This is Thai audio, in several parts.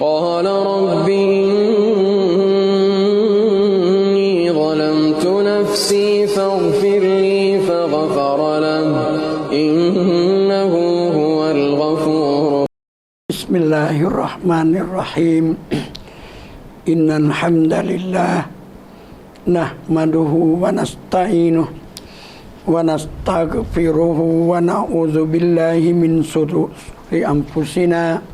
قال رب إني ظلمت نفسي فاغفر لي فغفر له. إنه هو الغفور. بسم الله الرحمن الرحيم. إن الحمد لله نحمده ونستعينه ونستغفره ونعوذ بالله من شرور أنفسنا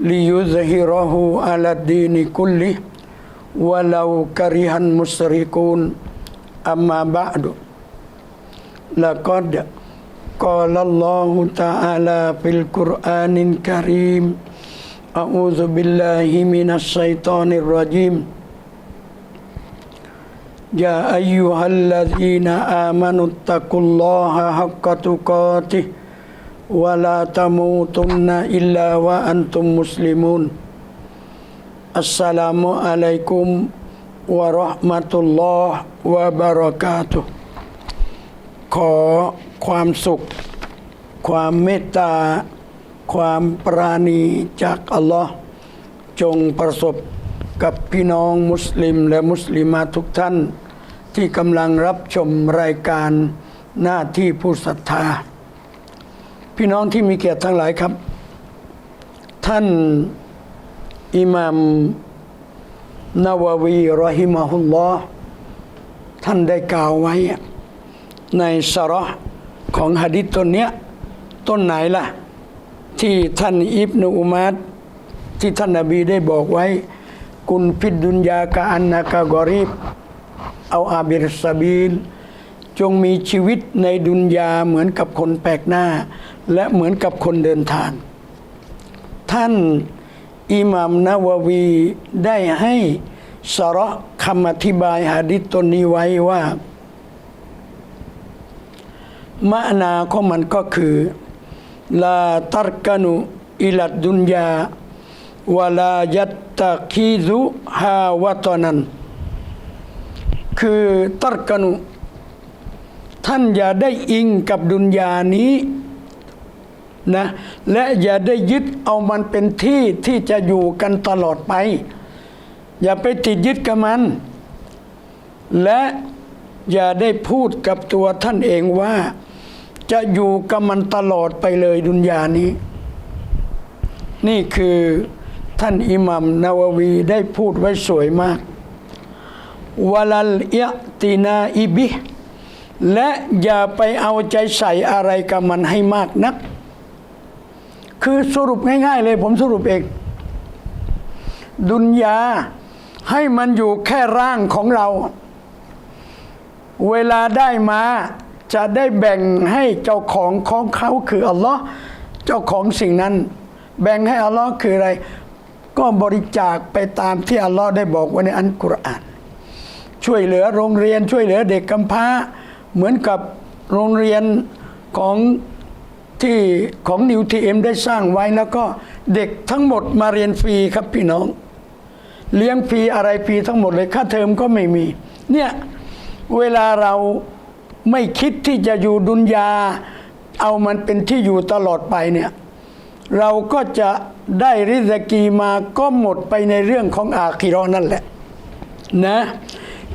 ليظهره على الدين كله ولو كره المشركون. أما بعد لقد قال الله تعالى في القرآن الكريم أعوذ بالله من الشيطان الرجيم. يا أيها الذين آمنوا اتقوا الله حق تقاته ولا تموتن إلا وأنتم مسلمون السلام عليكم ورحمة الله وبركاته ขอความสุข ความเมตตา ความปราณีจากอัลลอฮ์จงประสบกับพี่น้องมุสลิมและมุสลิมาทุกท่าน ที่กำลังรับชมรายการหน้าที่ผู้ศรัทธา พี่น้องที่มีเกียรติทั้งหลายครับ ท่านอิหมามนาววีรอฮิมะฮุลลอฮ์ท่านได้กล่าวไว้ ในสระของหะดิษต้นเนี้ย ต้นไหนล่ะ ที่ท่านอิบนุอุมัดที่ท่านนบีได้บอกไว้ กุนฟิดดุนยากะอันนากะกอรีบเอาอาบิรสบีล จงมีชีวิตในดุนยาเหมือนกับคนแปลกหน้า และเหมือนกับคนเดินทาง ท่านอิหมัมนาววีได้ให้สาระคำอธิบายหะดิษตนนี้ไว้ว่ามะนาของมันก็คือลาตัรกนุอิลัดดุนยาวลายัตตะคีซุฮาวะตนัน คือตัรกนุ ท่านอย่าได้อิงกับดุนยานี้ นะและอย่าได้ยึดเอามันเป็นที่ที่จะอยู่กันตลอดไป อย่าไปติดยึดกับมัน และอย่าได้พูดกับตัวท่านเองว่า จะอยู่กับมันตลอดไปเลยดุนยานี้ นี่คือท่านอิหมัมนาววีได้พูดไว้สวยมากวลัลเอะตินาอิบิและอย่าไปเอาใจใส่อะไรกับมันให้มากนัก คือสรุปง่ายๆเลย ผมสรุปเองดุนยาให้มันอยู่แค่ร่างของเรา เวลาได้มาจะได้แบ่งให้เจ้าของของเขาคืออัลลอฮ์เจ้าของสิ่งนั้น แบ่งให้อัลลอฮ์คืออะไร ก็บริจาคไปตามที่อัลลอฮ์ได้บอกไว้ในอันกุรอาน ช่วยเหลือโรงเรียนช่วยเหลือเด็กกำพร้า เหมือนกับโรงเรียนของ ที่ของนิวทีเอ็มได้สร้างไว้แล้วก็เด็กทั้งหมดมาเรียนฟรีครับพี่น้อง เลี้ยงฟรีอะไรฟรีทั้งหมดเลยค่าเทอมก็ไม่มี เนี่ยเวลาเราไม่คิดที่จะอยู่ดุนยา เอามันเป็นที่อยู่ตลอดไปเนี่ยเราก็จะได้ริสกีมาก็หมดไปในเรื่องของอาคิราะห์นั่นแหละนะ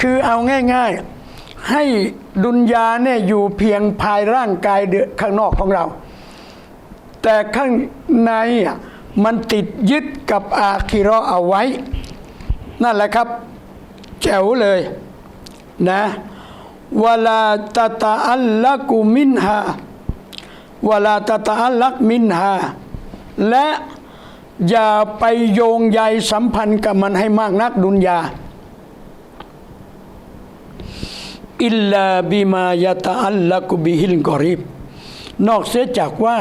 คือเอาง่าย ๆ ให้ดุนยาเนี่ยอยู่เพียงภายร่างกายเดือข้างนอกของเรา แต่ข้างในมันติดยึดกับอาคิราะห์เอาไว้ นั่นแหละครับ แจ๋วเลยนะวลาตะตะอัลลักุมินฮาวลาตะตะอัลลักมินฮาและอย่าไปโยงใยสัมพันธ์กับมันให้มากนักดุนยาอิลลาบิมายะตะอัลลักุบิฮิลกอริบ นอกเสียจากว่า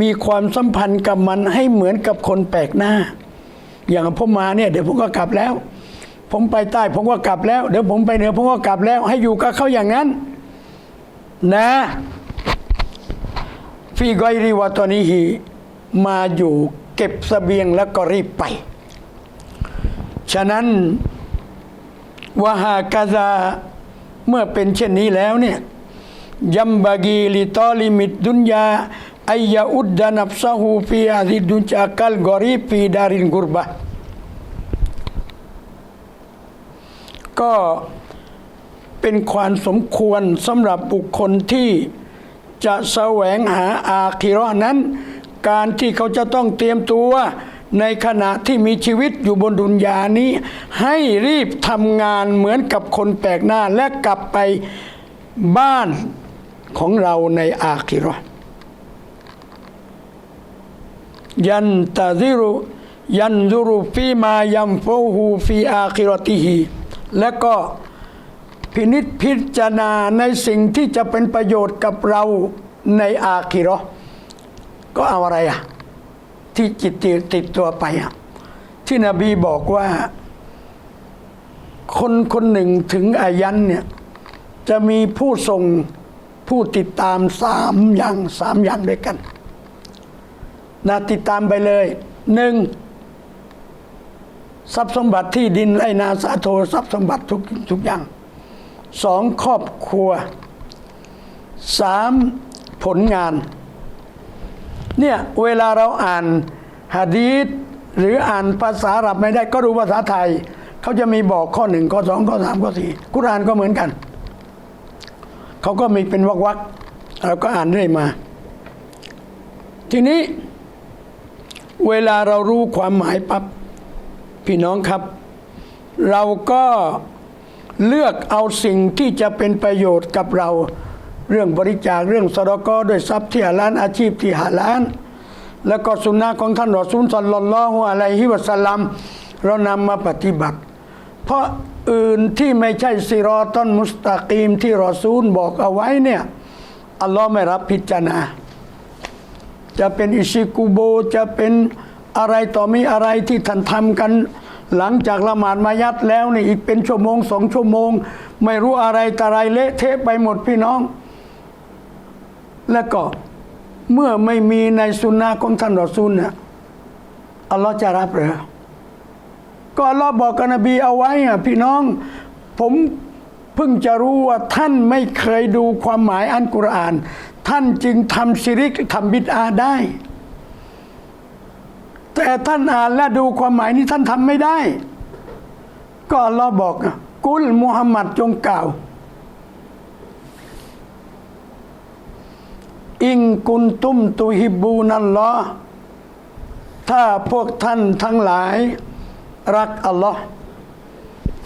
มีความสัมพันธ์กับมันให้เหมือนกับคนแปลกหน้า อย่างผมมาเนี่ยเดี๋ยวผมก็กลับแล้ว ผมไปใต้ผมก็กลับแล้ว เดี๋ยวผมไปเหนือผมก็กลับแล้ว ให้อยู่กับเขาอย่างนั้น นะฟีกอยรีวาตอนิฮีมาอยู่เก็บเสบียงแล้วก็รีบไป ฉะนั้นวะฮากาซาเมื่อเป็นเช่นนี้แล้วเนี่ย ยัมบากีลิตอลิมิดดุนยาอายาอุดดานับซาฮูฟีอาซิดุนจากัลกอรีฟีดารินกุรบะก็เป็นความสมควรสำหรับบุคคลที่จะแสวงหาอาคิราะห์นั้น การที่เขาจะต้องเตรียมตัวในขณะที่มีชีวิตอยู่บนดุนยานี้ ให้รีบทำงานเหมือนกับคนแปลกหน้าและกลับไปบ้าน ของเราในอาคิราะห์ยันตาซิรุยันซุรุฟีมายัมฟูฮูฟีอาคิรติฮีและก็พินิจพิจารณาในสิ่งที่จะเป็นประโยชน์กับเราในอาคิราะห์ก็เอาอะไรอะที่จิตติดติดตัวไปอะที่นบีบอกว่า คนคนหนึ่งถึงอายันเนี่ยจะมีผู้ส่ง ผู้ติดตามสามอย่างสามอย่างด้วยกันนะติดตามไปเลยหนึ่งทรัพย์สมบัติที่ดินไรนาสาโททรัพย์สมบัติทุกทุกอย่างสองครอบครัวสามผลงานเนี่ยเวลาเราอ่านฮะดีษหรืออ่านภาษาอาหรับไม่ได้ก็รู้ภาษาไทย เขาจะมีบอกข้อหนึ่งข้อสองข้อสามข้อสี่กุรานก็เหมือนกัน เขาก็มีเป็นวักๆเราก็อ่านเรื่อยมา ทีนี้ เวลาเรารู้ความหมายปับ๊บพี่น้องครับ เราก็เลือกเอาสิ่งที่จะเป็นประโยชน์กับเรา เรื่องบริจาคเรื่องสดกอด้วยทรัพย์ที่หาล้านอาชีพที่หาล้าน แล้วก็สุนนะของท่านรอซูลสัลลัลลอฮุอะลัยฮิวะสัลลัมเรานำมาปฏิบัติ เพราะ อื่นที่ไม่ใช่ซิรอตอนมุสตากีมที่รอซูลบอกเอาไว้เนี่ย อัลลอฮ์ไม่รับพิจารณา จะเป็นอิชิกุโบจะเป็นอะไรต่อมีอะไรที่ท่านทำกัน หลังจากละหมาดมายัดแล้วนี่อีกเป็นชั่วโมงสองชั่วโมง ไม่รู้อะไรแต่อะไรเละเทะไปหมดพี่น้อง แล้วก็เมื่อไม่มีในสุนนะของท่านรอซูลเนี่ยอัลลอฮ์จะรับหรือ ก็อัลลอฮ์บอกกับนบีเอาไว้อะพี่น้อง ผมเพิ่งจะรู้ว่าท่านไม่เคยดูความหมายอันกุรอาน ท่านจึงทำชิริกทำบิดอาได้ แต่ท่านอ่านและดูความหมายนี้ท่านทำไม่ได้ ก็อัลลอฮ์บอกกุลมุฮัมมัดจงกล่าวอิงกุนตุมตุฮิบูนัลลอถ้าพวกท่านทั้งหลาย รักอัลลอฮ์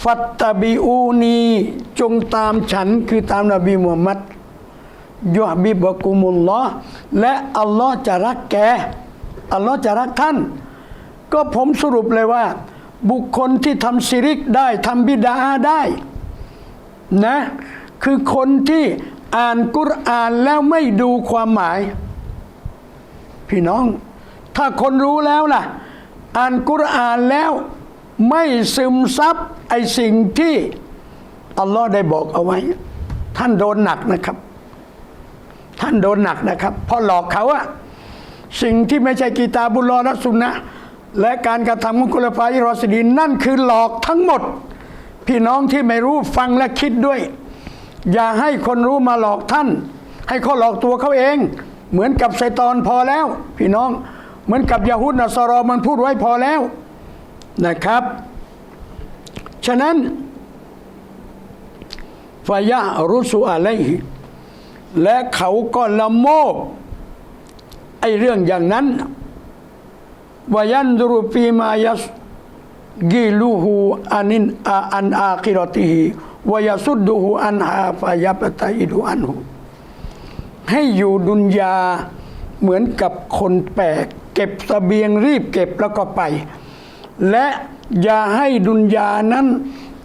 ฟัตตบิอูนีจงตามฉันคือตามนบีมุฮัมมัดยุฮบิบกุมุลลอฮ์และอัลลอฮ์จะรักแกอัลลอฮ์จะรักท่าน ก็ผมสรุปเลยว่า บุคคลที่ทำซิริกได้ทำบิดาได้นะคือคนที่อ่านกุรอานแล้วไม่ดูความหมาย พี่น้อง ถ้าคนรู้แล้วล่ะ อ่านกุรอานแล้ว ไม่ซึมซับไอสิ่งที่อัลลอฮ์ได้บอกเอาไว้ ท่านโดนหนักนะครับ ท่านโดนหนักนะครับเพราะหลอกเขาอะสิ่งที่ไม่ใช่กีตาบุลลอฮ์และสุนนะและการกระทำของกุลฟาอิรอสดีนนั่นคือหลอกทั้งหมด พี่น้องที่ไม่รู้ฟังและคิดด้วย อย่าให้คนรู้มาหลอกท่าน ให้เขาหลอกตัวเขาเอง เหมือนกับไซตอนพอแล้ว พี่น้องเหมือนกับยาฮุดนะซอรอมันพูดไว้พอแล้ว นะครับ ฉะนั้นฟายะรุสุอะไลฮิและเขาก็ละโมบไอเรื่องอย่างนั้นวายันดุรุฟีมายัสกิลูฮูอานินอาอันอาคิรติฮิวายสุดดูฮูอันฮาฟายาปตาอิดูอันหูให้อยู่ดุนยาเหมือนกับคนแปลกเก็บสเสบียงรีบเก็บแล้วก็ไป และอย่าให้ดุนยานั้น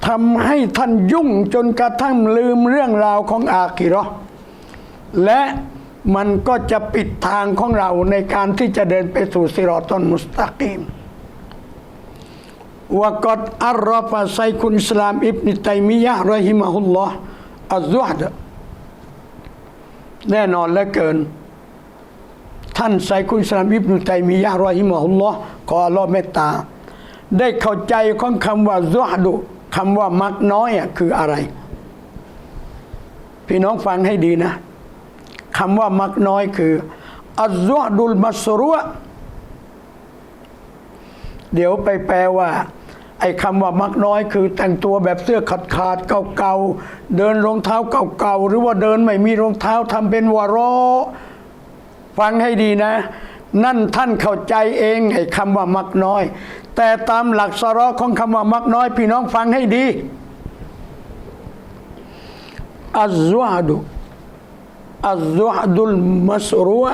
ทำให้ท่านยุ่งจนกระทั่งลืมเรื่องราวของอาคิรอและมันก็จะปิดทางของเราในการที่จะเดินไปสู่สิรอตอนมุสตะกิมวกอดอัลรอฟะไซคุนสลามอิบนิตัยมิยะรอฮิมะฮุลลอฮ์อัลซุฮดแน่นอนและเกิน ท่านไซคุนสลามอิบนิตัยมิยะรอฮิมะฮุลลอฮ์ขออัลลอฮ์เมตตา ได้เข้าใจของคำว่าซุฮดุคำว่ามักน้อยอะคืออะไร พี่น้องฟังให้ดีนะคำว่ามักน้อยคืออัซซุฮดุลมัสรุะเดี๋ยวไปแปลว่า ไอ้คำว่ามักน้อยคือ แต่งตัวแบบเสื้อขาดขาดเก่าๆเดินรองเท้าเก่าๆหรือว่าเดินไม่มีรองเท้าทำเป็นวารอฟังให้ดีนะ นั่นท่านเข้าใจเองไอ้คำว่ามักน้อย แต่ตามหลักสรอของคำว่ามักน้อย พี่น้องฟังให้ดีอัซซุฮดุอัซซุฮดุลมัสรุะ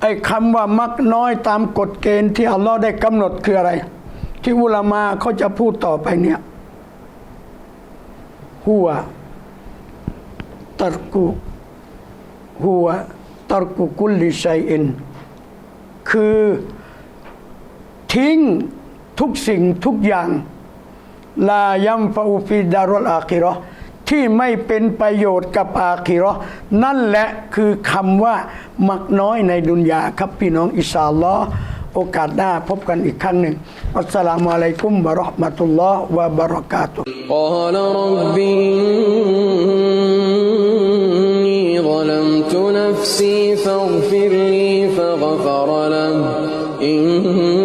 ไอ้คำว่ามักน้อยตามกฎเกณฑ์ที่อัลลอฮ์ได้กำหนดคืออะไร ที่อุลามาเขาจะพูดต่อไปเนี่ยหัวตัรกุหัว ตรกุกุลิชัยอิน คือทิ้งทุกสิ่งทุกอย่าง ลายัมฟาอูฟิดารุลอาคิรอที่ไม่เป็นประโยชน์กับอาคิรอนั่นแหละคือคำว่ามักน้อยในดุนยาครับพี่น้องอิสาลอโอกาสหน้าพบกันอีกครั้งหนึ่งอัสสลามุอะลัยกุมบะเราะห์มะตุลลอฮ์วะบะเราะกาตุฮ์ ظلمت نفسي فاغفر لي فغفر له. إن